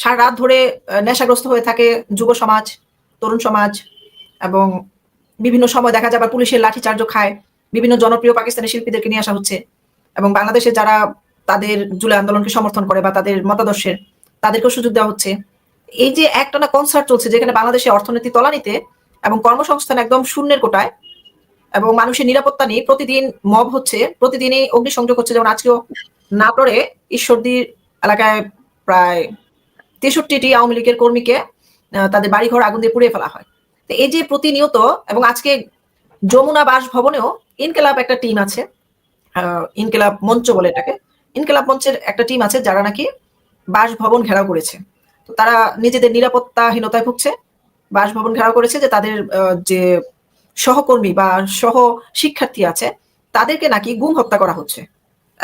সারা রাত ধরে নেশাগ্রস্ত হয়ে থাকে যুব সমাজ, তরুণ সমাজ এবং বিভিন্ন সময় দেখা যায় আবার পুলিশের লাঠিচার্জ খায়। বিভিন্ন জনপ্রিয় পাকিস্তানি শিল্পীদেরকে নিয়ে আসা হচ্ছে এবং বাংলাদেশে যারা তাদের জুলাই আন্দোলনকে সমর্থন করে বা তাদের মতাদর্শের, তাদেরকেও সুযোগ দেওয়া হচ্ছে। এই যে একটানা কনসার্ট চলছে যেখানে বাংলাদেশে অর্থনীতি তলানিতে এবং কর্মসংস্থান একদম শূন্যের কোটায় এবং মানুষের নিরাপত্তা নিয়ে প্রতিদিন মব হচ্ছে, প্রতিদিনই অগ্নিসংযোগ হচ্ছে। যেমন আজকেও নাটোরে ঈশ্বরদীর এলাকায় প্রায় তেষট্টিটি আওয়ামী লীগের কর্মীকে তাদের বাড়িঘর আগুন দিয়ে পুড়িয়ে ফেলা হয়। তো এই যে প্রতিনিয়ত এবং আজকে যমুনা বাসভবনেও ইনকেলাব একটা টিম আছে ইনকেলাব মঞ্চ বলে এটাকে। ইনকেলাব মঞ্চের একটা টিম আছে যারা নাকি বাসভবন ঘেরাও করেছে। তো তারা নিজেদের নিরাপত্তাহীনতায় ভুগছে, বাসভবন ঘেরাও করেছে যে তাদের যে সহকর্মী বা সহ শিক্ষার্থী আছে, তাদেরকে নাকি গুম হত্যা করা হচ্ছে।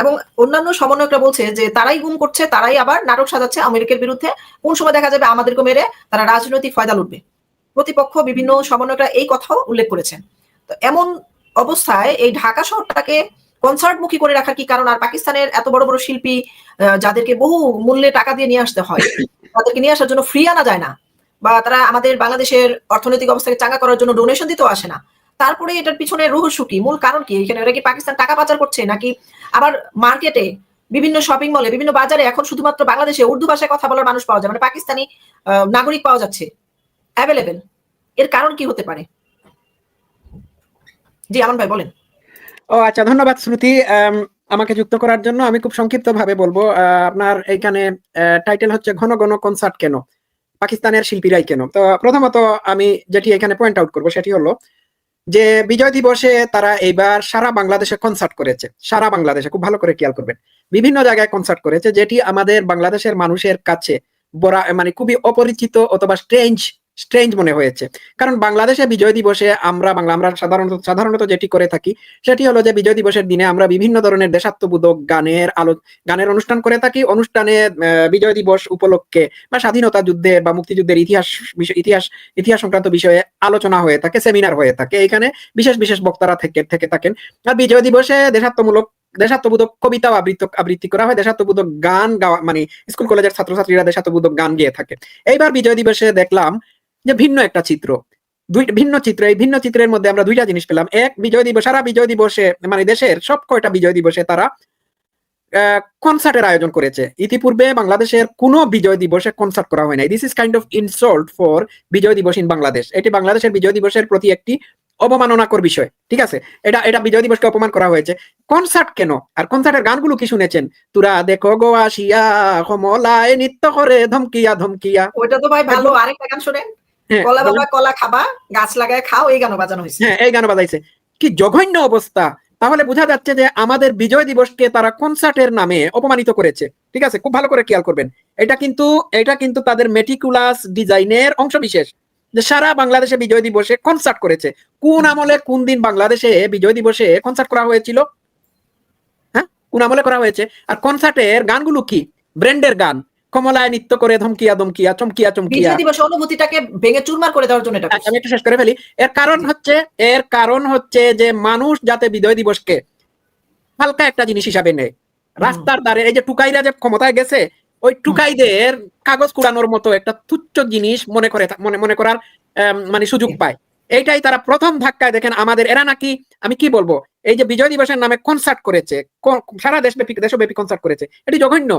এবং অন্যান্য সমন্বয়করা বলছে যে তারাই গুম করছে, তারাই আবার নাটক সাজাচ্ছে আমেরিকার বিরুদ্ধে। কোন সময় দেখা যাবে আমাদেরকে মেরে তারা রাজনৈতিক ফয়দা লুটবে। প্রতিপক্ষ, বিভিন্ন সমন্বয়করা এই কথাও উল্লেখ করেছেন। তো এমন অবস্থায় এই ঢাকা শহরটাকে কনসার্ট মুখী করে রাখার কি কারণ? আর পাকিস্তানের এত বড় বড় শিল্পী যাদেরকে বহু মূল্যে টাকা দিয়ে নিয়ে আসতে হয়, তাদেরকে নিয়ে আসার জন্য ফ্রি আনা যায় না। বা তারা আমাদের বাংলাদেশের অর্থনৈতিক অবস্থাকে চাঙ্গা করার জন্য ডোনেশন দিতেও আসে না। তারপরে এটার পিছনে রহস্য কি? মূল কারণ কি? এখানে এরা কি পাকিস্তান টাকা পাচার করছে নাকি আবার মার্কেটে বিভিন্ন শপিং মলে বিভিন্ন বাজারে এখন শুধুমাত্র বাংলাদেশে উর্দু ভাষায় কথা বলার মানুষ পাওয়া যায়? মানে পাকিস্তানি নাগরিক পাওয়া যাচ্ছে। অ্যাভেলেবেল এর কারণ কি হতে পারে? জি আমান ভাই বলেন। ও আচ্ছা ধন্যবাদ শ্রুতি আম, আমাকে যুক্ত করার জন্য আমি খুব সংক্ষিপ্ত ভাবে বলব আপনার এইখানে টাইটেল হচ্ছে ঘন ঘন কনসার্ট কেন? পাকিস্তানের শিল্পীরাই কেন? তো প্রথমত আমি যেটি এখানে পয়েন্ট আউট করব সেটি হলো যে বিজয় দিবসে তারা এইবার সারা বাংলাদেশে কনসার্ট করেছে। সারা বাংলাদেশে, খুব ভালো করে খেয়াল করবেন। বিভিন্ন জায়গায় কনসার্ট করেছে, যেটি আমাদের বাংলাদেশের মানুষের কাছে বড় মানে খুবই অপরিচিত অথবা স্ট্রেঞ্জ স্ট্রেঞ্জ মনে হয়েছে। কারণ বাংলাদেশে বিজয় দিবসে আমরা বাংলা, আমরা সাধারণত সাধারণত যেটি করে থাকি, সেটি হলো যে বিজয় দিবসের দিনে আমরা বিভিন্ন ধরনের দেশাত্মবোধক গানের আলো, গানের অনুষ্ঠান করে থাকি। অনুষ্ঠানে বিজয় দিবস উপলক্ষে বা স্বাধীনতা যুদ্ধের বা মুক্তিযুদ্ধের ইতিহাস ইতিহাস ইতিহাস সংক্রান্ত বিষয়ে আলোচনা হয়ে থাকে, সেমিনার হয়ে থাকে। এখানে বিশেষ বিশেষ বক্তারা থেকে থেকে থাকেন। আর বিজয় দিবসে দেশাত্মমূলক, দেশাত্মবোধক কবিতাও আবৃত্ত, আবৃত্তি করা হয়। দেশাত্মবোধক গান গাওয়া মানে স্কুল, কলেজের ছাত্রছাত্রীরা দেশাত্মবোধক গান গেয়ে থাকে। এইবার বিজয় দিবসে দেখলাম যে ভিন্ন একটা চিত্র। দুই ভিন্ন চিত্র এই ভিন্ন চিত্রের মধ্যে আমরা দুইটা জিনিস পেলাম। এক বিজয় দিবস সারা বিজয় দিবসে মানে দেশের সব কয়টা বিজয় দিবসে তারা কনসার্টের আয়োজন করেছে। ইতিপূর্বে বাংলাদেশের কোনো বিজয় দিবসে কনসার্ট করা হয় নাই। This is kind of insult for Bijoy Dibos in Bangladesh এটি বাংলাদেশের বিজয় দিবসের প্রতি একটি অবমাননাকর বিষয় ঠিক আছে? এটা এটা বিজয় দিবসকে অপমান করা হয়েছে। কনসার্ট কেন? আর কনসার্টের গানগুলো কি শুনেছেন? তুরা দেখো গো আসিয়া কমলায় নৃত্য করে ধমকিয়া ধমকিয়া। ওইটা তো ভাই ভালো আরেকটা গান শোনেন। কলা বাবা কলা খাবা গাছ লাগায় খাও এই গানও বাজানো হয়েছে। হ্যাঁ এই গান বাজাইছে। কি জঘন্য অবস্থা। তাহলে বোঝা যাচ্ছে যে আমাদের বিজয় দিবসকে তারা কনসার্টের নামে অপমানিত করেছে। ঠিক আছে? খুব ভালো করে খেয়াল করবেন। এটা কিন্তু এটা কিন্তু তাদের মেটিকুলাস ডিজাইনের অংশ বিশেষ যে সারা বাংলাদেশে বিজয় দিবসে কনসার্ট করেছে। কোন আমলে কোন দিন বাংলাদেশে বিজয় দিবসে কনসার্ট করা হয়েছিল? হ্যাঁ? কোন আমলে করা হয়েছে? আর কনসার্টের গানগুলো কি? ব্র্যান্ডের গান। কমলায় নৃত্য করে ধমকিয়া ধমকিয়া চমকিয়া চমকিয়া। দিবস অনুভূতিটাকে ভেঙে চুরমার করে দেওয়ার জন্য এটা আমি একটু শেষ করে ফেলি। এর কারণ হচ্ছে এর কারণ হচ্ছে যে মানুষ যাতে বিজয় দিবসকে হালকা একটা জিনিস হিসাবে নেয়। রাস্তার ধারে এই যে টুকাইরা যে ক্ষমতায় গেছে ওই টুকাইদের কাগজ কুড়ানোর মতো একটা তুচ্ছ জিনিস মনে করে মনে মনে করার মানে সুযোগ পায়। এইটাই তারা প্রথম ধাক্কায় দেখেন আমাদের এরা নাকি, আমি কি বলব, এই যে বিজয় দিবসের নামে কনসার্ট করেছে সারা দেশব্যাপী দেশব্যাপী কনসার্ট করেছে, এটি জঘন্য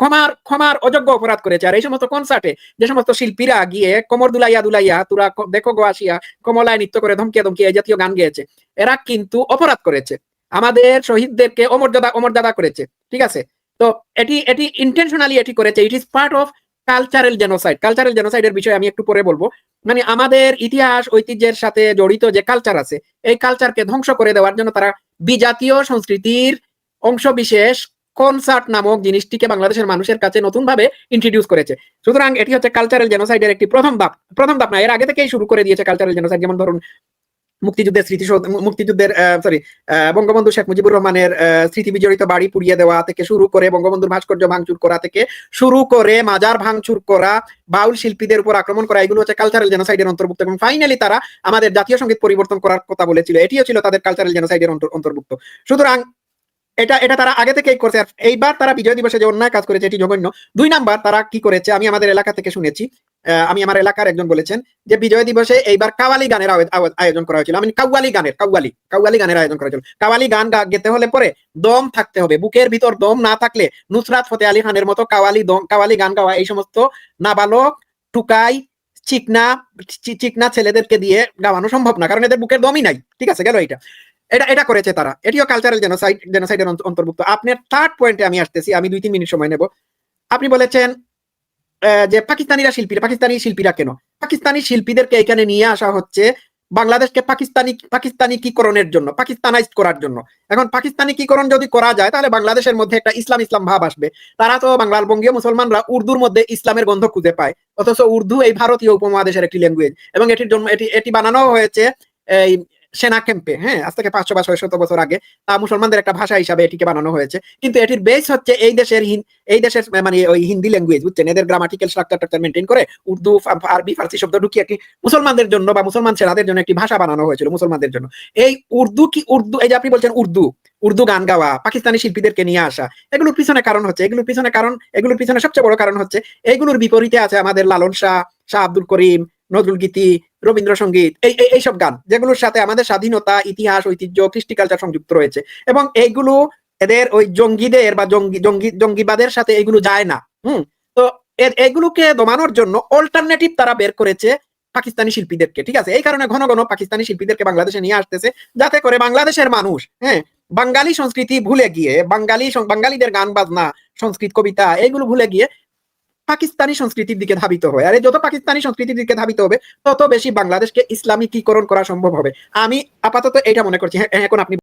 ক্ষমার ক্ষমার অযোগ্য অপরাধ করেছে, আর এই সমস্ত কনসার্টে যে সমস্ত শিল্পীরা গিয়ে কোমর দুলাইয়া দুলাইয়া, তুরা দেখো গো আসিয়া কমলায় নৃত্য করে ধমকিয়া ধমকিয়া এই জাতীয় গান গেয়েছে, এরা কিন্তু অপরাধ করেছে, আমাদের শহীদদেরকে অমর্যাদা অমর্যাদা করেছে, ঠিক আছে, তো এটি এটি ইন্টেনশনালি এটি করেছে it is part of cultural genocide cultural জেনোসাইডের বিষয়ে আমি একটু পরে বলব। মানে আমাদের ইতিহাস, ঐতিহ্যের সাথে জড়িত যে কালচার আছে, এই কালচারকে ধ্বংস করে দেওয়ার জন্য তারা বিজাতীয় সংস্কৃতির অংশ বিশেষ কনসার্ট নামক জিনিসটিকে বাংলাদেশের মানুষের কাছে নতুন ভাবে ইন্ট্রোডিউস করেছে। সুতরাং এটি হচ্ছে কালচারাল জেনোসাইডের একটি প্রথম ধাপ। প্রথম ধাপ না, এর আগে থেকেই শুরু করে দিয়েছে কালচারাল জেনোসাইড যেমন ধরুন মুক্তিযুদ্ধের স্মৃতি মুক্তিযুদ্ধের সরি বঙ্গবন্ধু শেখ মুজিবুর রহমানের স্মৃতি বিজড়িত বাড়ি পুড়িয়ে দেওয়া থেকে শুরু করে বঙ্গবন্ধুর ভাস্কর্য ভাঙচুর করা থেকে শুরু করে মাজার ভাঙচুর করা, বাউল শিল্পীদের উপর আক্রমণ করা, এগুলো হচ্ছে কালচারাল জেনোসাইডের অন্তর্ভুক্ত এবং ফাইনালি তারা আমাদের জাতীয় সংগীত পরিবর্তন করার কথা বলেছিল। এটিও ছিল তাদের কালচারাল জেনোসাইডের অন্তর্ভুক্ত। সুতরাং এটা এটা তারা আগে থেকেই করছে এইবার তারা বিজয় দিবসে যে অন্যায় কাজ করেছে এটি জঘন্য। দুই নাম্বার তারা কি করেছে আমি আমাদের এলাকা থেকে শুনেছি আমি আমার এলাকার একজন বলেছেন যে বিজয় দিবসে এইবার কাওয়ালি গানের আয়োজ- আয়োজ- আয়োজন করা হয়েছিল। আমি কাওয়ালি গানের, কাওয়ালি কাওয়ালি গানের আয়োজন করা হয়েছিল। কাওয়ালি গান গেতে হলে পরে দম থাকতে হবে। বুকের ভিতর দম না থাকলে নুসরাত ফতে আলী খানের মতো কাওয়ালি দম, কাওয়ালি গান গাওয়া এই সমস্ত নাবালক, টুকাই, চিকনা চিকনা ছেলেদেরকে দিয়ে গাওয়ানো সম্ভব না। কারণ এদের বুকের দমই নাই। ঠিক আছে, গেল এটা এটা এটা করেছে তারা। এটিও কালচারাল জেনোসাইড জেনোসাইডের অন্ত- অন্তর্ভুক্ত। আপনার থার্ড পয়েন্টে আমি আসতেছি। আমি দুই তিন মিনিট সময় নেব। আপনি বলেছেন যে পাকিস্তানিরা শিল্পীরা পাকিস্তানি শিল্পীরা কেন? পাকিস্তানি শিল্পীদেরকে এখানে নিয়ে আসা হচ্ছে বাংলাদেশকে পাকিস্তানি, পাকিস্তানিকীকরণের জন্য পাকিস্তানাইজ করার জন্য। এখন পাকিস্তানি পাকিস্তানিকীকরণ যদি করা যায়, তাহলে বাংলাদেশের মধ্যে একটা ইসলাম ইসলাম ভাব আসবে। তারা তো বাংলার বঙ্গীয় মুসলমানরা উর্দুর মধ্যে ইসলামের গন্ধ খুঁজে পায়। অথচ উর্দু এই ভারতীয় উপমহাদেশের একটি ল্যাঙ্গুয়েজ এবং এটির জন্য, এটি এটি বানানো হয়েছে এই সেনা ক্যাম্পে হ্যাঁ আজ থেকে পাঁচশো বা ছয়শত বছর আগে, তা মুসলমানদের একটা ভাষা হিসাবে এটিকে বানানো হয়েছে। কিন্তু এটির বেস হচ্ছে এই দেশের এই দেশের মানে ওই হিন্দি ল্যাঙ্গুয়েজ বুঝছেন? এদের গ্রামাটিক্যাল স্ট্রাকচার টাকচার মেনটেন করে উর্দু আরবি, ফার্সি শব্দ ঢুকিয়ে একটি মুসলমানদের জন্য বা মুসলমান ছেলেদের জন্য একটি ভাষা বানানো হয়েছিল মুসলমানদের জন্য। এই উর্দু কি উর্দু, এই যে আপনি বলছেন উর্দু উর্দু গান গাওয়া, পাকিস্তানি শিল্পীদেরকে নিয়ে আসা, এগুলোর পিছনে কারণ হচ্ছে, এগুলোর পিছনে কারণ, এগুলোর পিছনে সবচেয়ে বড় কারণ হচ্ছে এইগুলোর বিপরীতে আছে আমাদের লালন শাহ শাহ আব্দুল করিম নজরুল গীতি, রবীন্দ্রসঙ্গীত, এই, এই- এইসব গান, যেগুলোর সাথে আমাদের স্বাধীনতা, ইতিহাস, ঐতিহ্য কৃষ্টি কালচার সংযুক্ত রয়েছে। এবং এইগুলো এদের ওই জঙ্গিদের বা জঙ্গি জঙ্গি, জঙ্গিবাদের সাথে এগুলো যায় না, হুম? তো এগুলোকে দমানোর জন্য অল্টারনেটিভ তারা বের করেছে পাকিস্তানি শিল্পীদেরকে, ঠিক আছে? এই কারণে ঘন ঘন পাকিস্তানি শিল্পীদেরকে বাংলাদেশে নিয়ে আসতেছে, যাতে করে বাংলাদেশের মানুষ হ্যাঁ বাঙালি সংস্কৃতি ভুলে গিয়ে, বাঙালি বাঙালিদের গান, বাজনা, সংস্কৃত, কবিতা, এইগুলো ভুলে গিয়ে পাকিস্তানি সংস্কৃতির দিকে ধাবিত হয় আর যত পাকিস্তানি সংস্কৃতির দিকে ধাবিত হবে, তত বেশি বাংলাদেশকে ইসলামিকীকরণ করা সম্ভব হবে। আমি আপাতত এটা মনে করছি। হ্যাঁ এখন আপনি